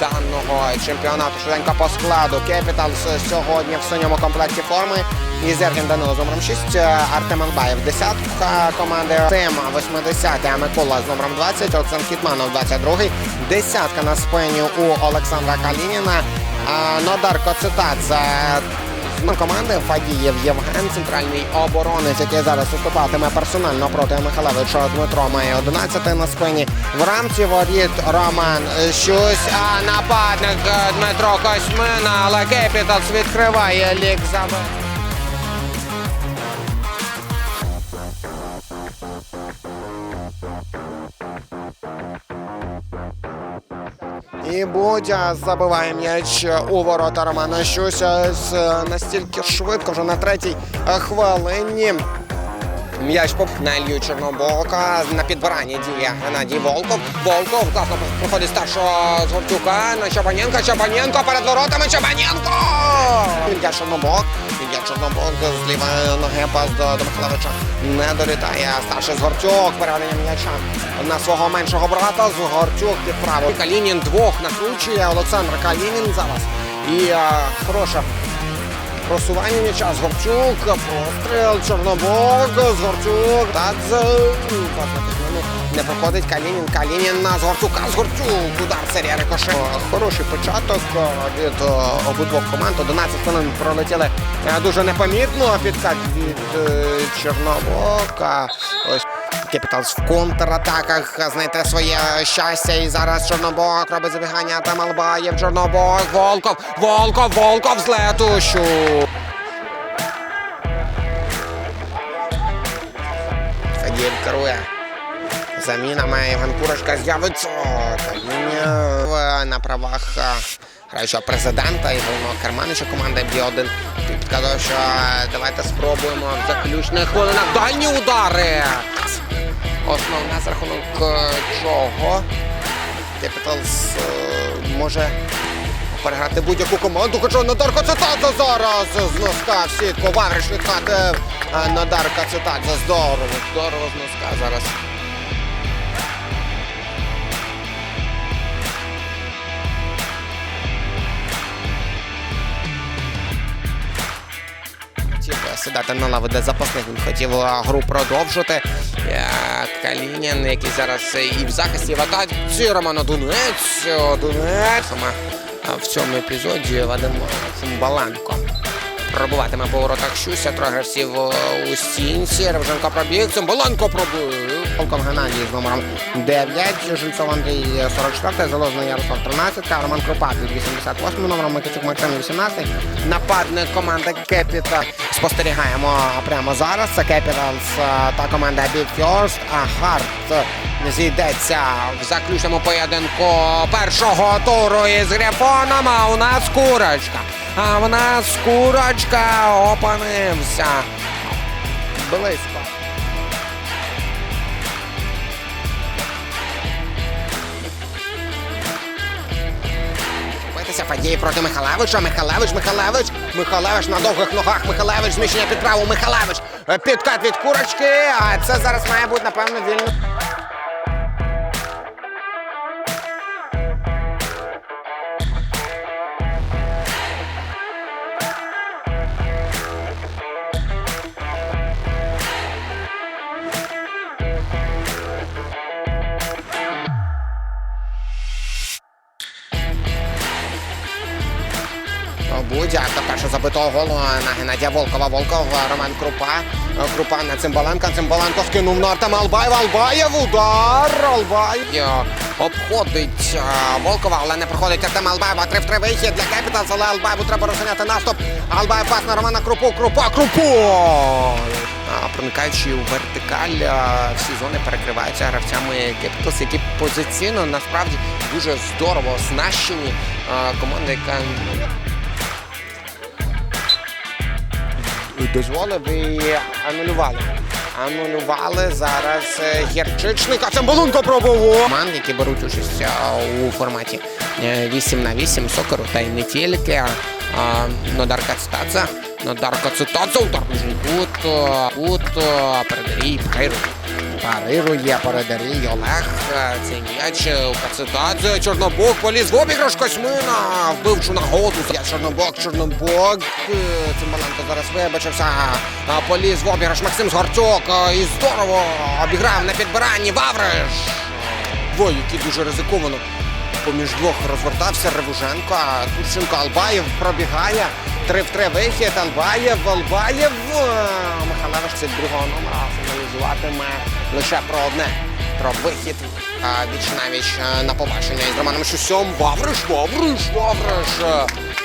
даного чемпіонату. Швиденько по складу. Кепіталс сьогодні в синьому комплекті форми. Ізергін Данило з номером 6, Артем Анбаєв десятка команди Тим 80, а Микола з номером 20, Олександр Хітманов 22, десятка на спині у Олександра Калініна, Нодарко Нодар Коцитадзе Ну, команди Фадієв Євген, центральний оборонець, який зараз виступатиме персонально проти Михайловича Дмитро має 11 на спині. В рамці воріт Роман Щусь, а нападник Дмитро Косьмина, але Кепіталс відкриває лік за І Будя забиває м'яч у ворота Романа Щуся е, настільки швидко вже на третій е, хвилині. М'яч поп Чорнобока. На підбиранні діє Геннадій Волков. Волков класно проходить старшого з Гортюка на Чабаненка. Чабаненко перед воротами. Чабаненко! Ілля Чорнобок. Ілля Чорнобок з лівої ноги пас до, Михайловича. Не долітає. Старший з Гортюк. Переведення м'яча на свого меншого брата. З Гортюк під право. Калінін двох накручує. Олександр Калінін зараз. І а, хороша Просування м'яча з Горчук, постріл, Чорнобок, з Горчук, так з не проходить Калінін, Калінін на з Горчука, з Горчук, удар серія рикошет. Хороший початок від обидвох команд. 11 хвилин пролетіли е, дуже непомітно. Підкат від е, Чорнобока. Ось Кепіталс в контратаках знайти своє щастя. І зараз Чорнобок робить забігання. Там Албаєв, Чорнобок, Волков, Волков, Волков з летущу. Фадієв керує. Замінами Іван Курочка з'явиться. На правах граючого президента і головного керманича команди Бі-1. Підказав, що е, давайте спробуємо в заключних хвилинах дальні удари. Основне з рахунок е, чого Кепіталс е, може переграти будь-яку команду, хоча Надарка Цитадзе зараз з носка в сітку. Вагриш відхати Надарка Цитадзе. Здорово, здорово з носка зараз. Сідати на лаву для запасних. Він хотів гру продовжити. Е, Калінін, який зараз і в захисті, і в атаці. Роман Одунець. Одунець. В цьому епізоді Вадим Цимбаленко. Пробуватиме по воротах Щуся, гравців е, у стінці. Ревженко пробіг, Цимбаленко пробив. Полком Геннадій з номером 9, Жильцов Андрій 44, Залозний Ярослав 13, Роман Крупак від 88 номером, Микитюк Максим 18. Нападник команди Кепіта. Спостерігаємо прямо зараз. Це Кепіталс та команда Big First. А Харт зійдеться в заключному поєдинку першого туру із Грифоном. А у нас курочка. А в нас курочка опинився. Близько. Фадій проти Михалевича. Михалевич, Михалевич. Михалевич на довгих ногах. Михалевич, зміщення під праву. Михалевич. Е, Підкат від курочки. А це зараз має бути, напевно, вільно. Забитого голу на Геннадія Волкова. Волков, Роман Крупа. Крупа на Цимбаленка. Цимбаленко скинув на Артема Албаєва. Албаєв. Удар. Албаєв. Обходить Волкова, але не проходить Артема Албаєва. Три в три вихід для Кепіталс, але Албаєву треба розганяти наступ. Албаєв пас на Романа Крупу. Крупа. Крупу. А, проникаючи у вертикаль, всі зони перекриваються гравцями Кепіталс, які позиційно насправді дуже здорово оснащені. А, Команда, яка дозволив і анулювали. Анулювали зараз е, Гірчичник, а Цимбалунко пробував. Команд, які беруть участь е, у форматі е, 8 на 8 сокеру, та й не тільки. а, Нодар нодарка Нодар Кацтадзе, удар ближній кут, е, кут, е, передає Пхайру. Парирує, передарій Олег. Це Цей м'яч е, у Кацетадзе. Чорнобок поліз в обіграш Косьмина. Вбивчу нагоду. Чорнобок, Чорнобок. Цим Цимбаленко зараз вибачився. Поліз в обіграш Максим Згорцюк. Е, І здорово обіграв на підбиранні Вавриш. Двоє, які дуже ризиковано. Поміж двох розвертався Ревуженко, Турченко Албаєв пробігає. Три в три вихід. Албаєв, Албаєв. Михайлевич це другого номера фіналізуватиме лише про одне. Про вихід а, Вічнавіч е, на побачення із Романом Шусьом. Вавриш, Вавриш, Вавриш.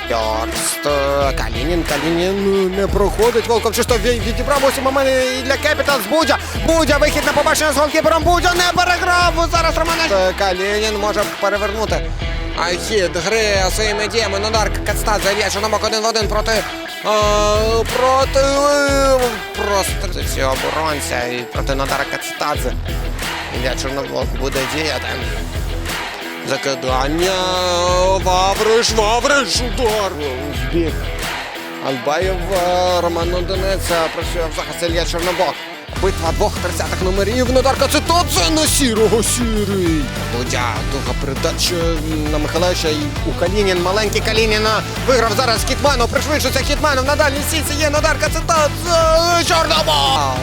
Йорст, е, Калінін, Калінін не проходить. Волков чисто ві- відібрав усі моменти і для Кепіталс. Будя, Будя, вихід на побачення з голкіпером. Будя не переграв. Зараз Романа Е, Калінін може перевернути. Хід гри своїми діями Нодар Кацтадзе Ілья Чорномок один в один проти е, проти е, оборонця і проти Надара Кацтадзе. Ілля Чорномок буде діяти. Закидання. Вавриш, Вавриш, удар. Збіг. Албаєв, е, Роман Одинець е, працює в захисті Ілля Чорнобок. Битва двох тридцятих номерів. Нодарка це на сірого сірий. Будя, довга передача на Михайловича і у Калінін. Маленький Калінін е, виграв зараз Хітманов. Пришвидшиться Хітманов. На дальній сіці є Нодарка Цитат. Чорнобок.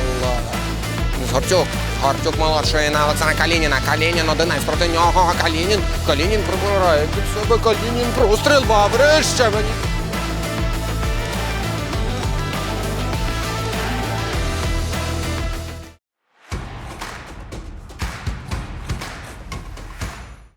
Згорцюк. Гортюк молодший на Олександра Калініна. Калінін одинець проти нього. Калінін. Калінін прибирає під себе. Калінін простріл. Вавриш. Ще мені.